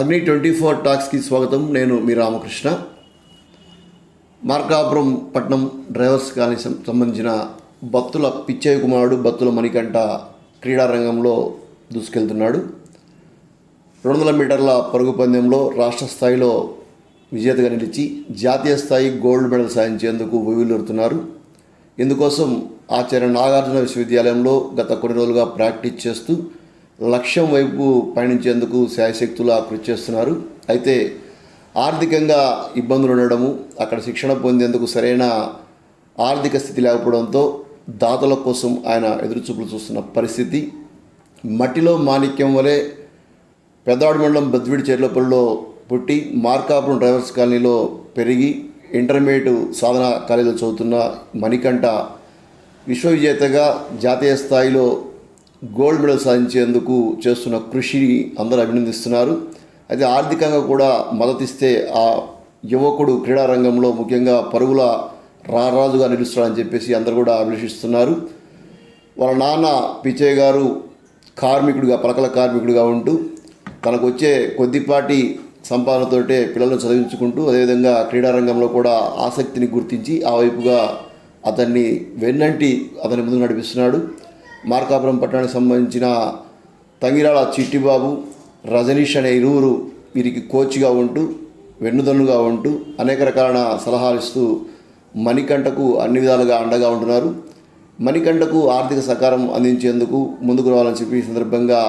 అగ్ని twenty four టాక్స్కి స్వాగతం. నేను మీ రామకృష్ణ. మార్కాపురం పట్నం డ్రైవర్స్ కానీ సంబంధించిన భక్తుల పిచ్చయ్య కుమారుడు భక్తుల మణికంఠ క్రీడా రంగంలో దూసుకెళ్తున్నాడు. రెండు వందల మీటర్ల పరుగు పందెంలో రాష్ట్ర స్థాయిలో విజేతగా నిలిచి జాతీయ స్థాయి గోల్డ్ మెడల్ సాధించేందుకు ఉవ్విల్లురుతున్నారు ఇందుకోసం ఆచార్య నాగార్జున విశ్వవిద్యాలయంలో గత కొన్ని రోజులుగా ప్రాక్టీస్ చేస్తూ లక్ష్యం వైపు పయనించేందుకు శాయశక్తులా కృషి చేస్తున్నారు. అయితే ఆర్థికంగా ఇబ్బందులు ఉండడము అక్కడ శిక్షణ పొందేందుకు సరైన ఆర్థిక స్థితి లేకపోవడంతో దాతల కోసం ఆయన ఎదురుచూపులు చూస్తున్న పరిస్థితి. మట్టిలో మాణిక్యం వలె పెద్దవాడి మండలం బద్విడి చెర్లపల్లిలో పుట్టి మార్కాపురం డ్రైవర్స్ కాలనీలో పెరిగి ఇంటర్మీడియట్ సాధన కాలేజీలో చదువుతున్న మణికంఠ విశ్వవిజేతగా జాతీయ స్థాయిలో గోల్డ్ మెడల్ సాధించేందుకు చేస్తున్న కృషిని అందరూ అభినందిస్తున్నారు. అయితే ఆర్థికంగా కూడా మద్దతిస్తే ఆ యువకుడు క్రీడారంగంలో ముఖ్యంగా పరుగుల రారాజుగా నిలుస్తాడని చెప్పేసి అందరూ కూడా అభిలషిస్తున్నారు. వాళ్ళ నాన్న పిచ్చయ్య గారు కార్మికుడిగా పలకల కార్మికుడిగా ఉంటూ తనకు వచ్చే కొద్దిపాటి సంపాదనతోటే పిల్లలను చదివించుకుంటూ అదేవిధంగా క్రీడారంగంలో కూడా ఆసక్తిని గుర్తించి ఆ వైపుగా అతన్ని వెన్నంటి అతని ముందు నడిపిస్తున్నాడు. మార్కాపురం పట్టణానికి సంబంధించిన తంగిరాల చిట్టిబాబు రజనీష్ అనే ఇరువురు వీరికి కోచ్గా ఉంటూ వెన్నుదన్నుగా ఉంటూ అనేక రకాల సలహాలు ఇస్తూ మణికంఠకు అన్ని విధాలుగా అండగా ఉంటున్నారు. మణికంఠకు ఆర్థిక సహకారం అందించేందుకు ముందుకు రావాలని చెప్పి ఈ సందర్భంగా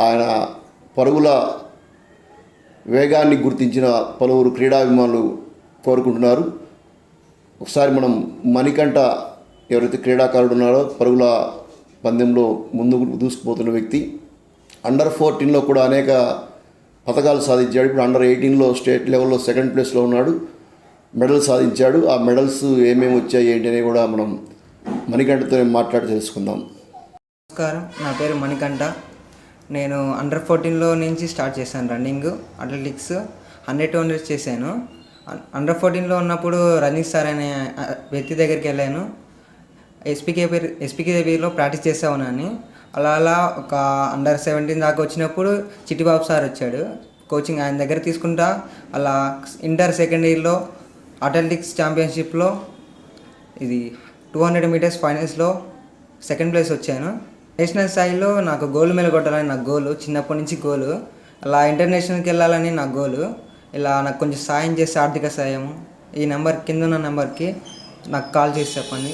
ఆయన పరుగుల వేగాన్ని గుర్తించిన పలువురు క్రీడాభిమానులు కోరుకుంటున్నారు. ఒకసారి మనం మణికంఠ ఎవరైతే క్రీడాకారుడు ఉన్నారో పరుగుల పందెంలో ముందుకు దూసుకుపోతున్న వ్యక్తి. అండర్ ఫోర్టీన్లో కూడా అనేక పథకాలు సాధించాడు. ఇప్పుడు అండర్ ఎయిటీన్లో స్టేట్ లెవెల్లో సెకండ్ ప్లేస్లో ఉన్నాడు. మెడల్ సాధించాడు. ఆ మెడల్స్ ఏమేమి వచ్చాయి ఏంటి అని కూడా మనం మణికంఠతో మాట్లాడి తెలుసుకుందాం. నమస్కారం. నా పేరు మణికంఠ. నేను అండర్ ఫోర్టీన్లో నుంచి స్టార్ట్ చేశాను running athletics hundred two hundred చేశాను అండర్ ఫోర్టీన్లో ఉన్నప్పుడు రన్నింగ్ సార్ అనే వ్యక్తి దగ్గరికి వెళ్ళాను. ఎస్పీకే పేరు ఎస్పీకే దేవిలో ప్రాక్టీస్ చేస్తా ఉన్నాను అలా అలా ఒక అండర్ సెవెంటీన్ దాకా వచ్చినప్పుడు చిట్టిబాబు సార్ వచ్చాడు. కోచింగ్ ఆయన దగ్గర తీసుకుంటా అలా ఇంటర్ సెకండ్ ఇయర్లో అథ్లెటిక్స్ ఛాంపియన్షిప్లో ఇది టూ హండ్రెడ్ మీటర్స్ ఫైనల్స్లో సెకండ్ ప్లేస్ వచ్చాను. నేషనల్ స్థాయిలో నాకు గోల్డ్ మెడల్ కొట్టాలని నా గోలు చిన్నప్పటి నుంచి గోలు అలా ఇంటర్నేషనల్కి వెళ్ళాలని నా గోలు ఇలా నాకు కొంచెం సాయం చేస్తే ఆర్థిక సాయం. ఈ నెంబర్ కింద ఉన్న నెంబర్కి నాకు కాల్ చేసి చెప్పండి.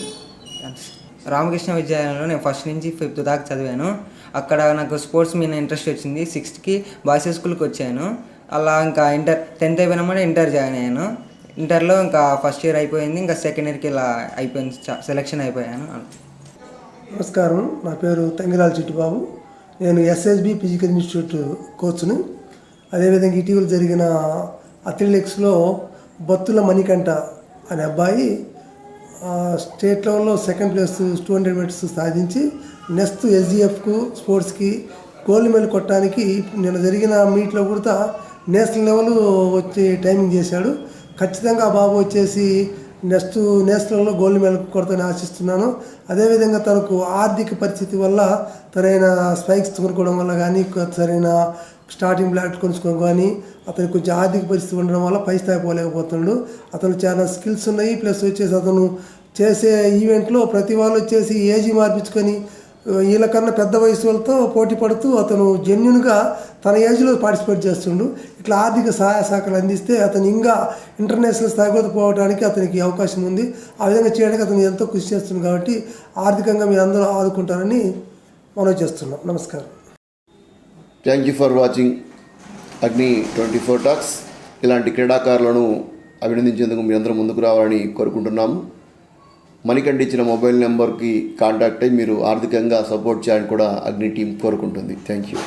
రామకృష్ణ విద్యాలయంలో నేను ఫస్ట్ నుంచి ఫిఫ్త్ దాకా చదివాను. అక్కడ నాకు స్పోర్ట్స్ మీద ఇంట్రెస్ట్ వచ్చింది. సిక్స్త్కి బాయ్స్ స్కూల్కి వచ్చాను. అలా ఇంకా ఇంటర్ టెన్త్ అయిపోయినప్పుడు ఇంటర్ జాయిన్ అయ్యాను. ఇంటర్లో ఇంకా ఫస్ట్ ఇయర్ అయిపోయింది. ఇంకా సెకండ్ ఇయర్కి ఇలా అయిపోయింది. సెలెక్షన్ అయిపోయాను. నమస్కారం. నా పేరు తంగిరాల చిట్టుబాబు. నేను ఎస్ఎస్బి ఫిజికల్ ఇన్స్టిట్యూట్ కోచ్ను అదేవిధంగా ఇటీవల జరిగిన అథ్లెటిక్స్లో బత్తుల మణికంఠ అనే అబ్బాయి స్టేట్ లెవెల్లో second place two hundred metres సాధించి నెక్స్ట్ ఎస్జిఎఫ్కు స్పోర్ట్స్కి గోల్డ్ మెడల్ కొట్టడానికి నిన్న జరిగిన మీట్లో కూడా నేషనల్ లెవెల్ వచ్చి టైమింగ్ చేశాడు. ఖచ్చితంగా బాబు వచ్చేసి నెక్స్ట్ నేషనల్లో గోల్డ్ మెడల్ కొడతానని ఆశిస్తున్నాను. అదేవిధంగా తనకు ఆర్థిక పరిస్థితి వల్ల సరైన స్పైక్స్ కొనుక్కోవడం వల్ల కానీ సరైన స్టార్టింగ్ బ్లాట్ కొనుక్కోవడం కానీ అతనికి కొంచెం ఆర్థిక పరిస్థితి ఉండడం వల్ల పై స్థాయి పోలేకపోతున్నాడు. అతను చాలా స్కిల్స్ ఉన్నాయి. ప్లస్ వచ్చేసి అతను చేసే ఈవెంట్లో ప్రతి వాళ్ళు వచ్చేసి ఏజీ మార్పించుకొని వీళ్ళకన్నా పెద్ద వయసు వాళ్ళతో పోటీ పడుతూ అతను జెన్యున్గా తన ఏజ్లో పార్టిసిపేట్ చేస్తుండు. ఇట్లా ఆర్థిక సహాయ సహకారాలు అందిస్తే అతను ఇంకా ఇంటర్నేషనల్ స్థాయికి పోవడానికి అతనికి అవకాశం ఉంది. ఆ విధంగా చేయడానికి అతను ఎంతో కృషి చేస్తుంది కాబట్టి ఆర్థికంగా మీరు అందరూ ఆదుకుంటారని మనం చేస్తున్నాం. నమస్కారం. Thank you for watching Agni twenty four talks ఇలాంటి క్రీడాకారులను అభినందించేందుకు మీ అందరూ ముందుకు రావాలని కోరుకుంటున్నాము. మణికంఠ ఇచ్చిన మొబైల్ నెంబర్కి కాంటాక్ట్ అయ్యి మీరు ఆర్థికంగా సపోర్ట్ చేయాలని కూడా అగ్ని టీం కోరుకుంటుంది. Thank you.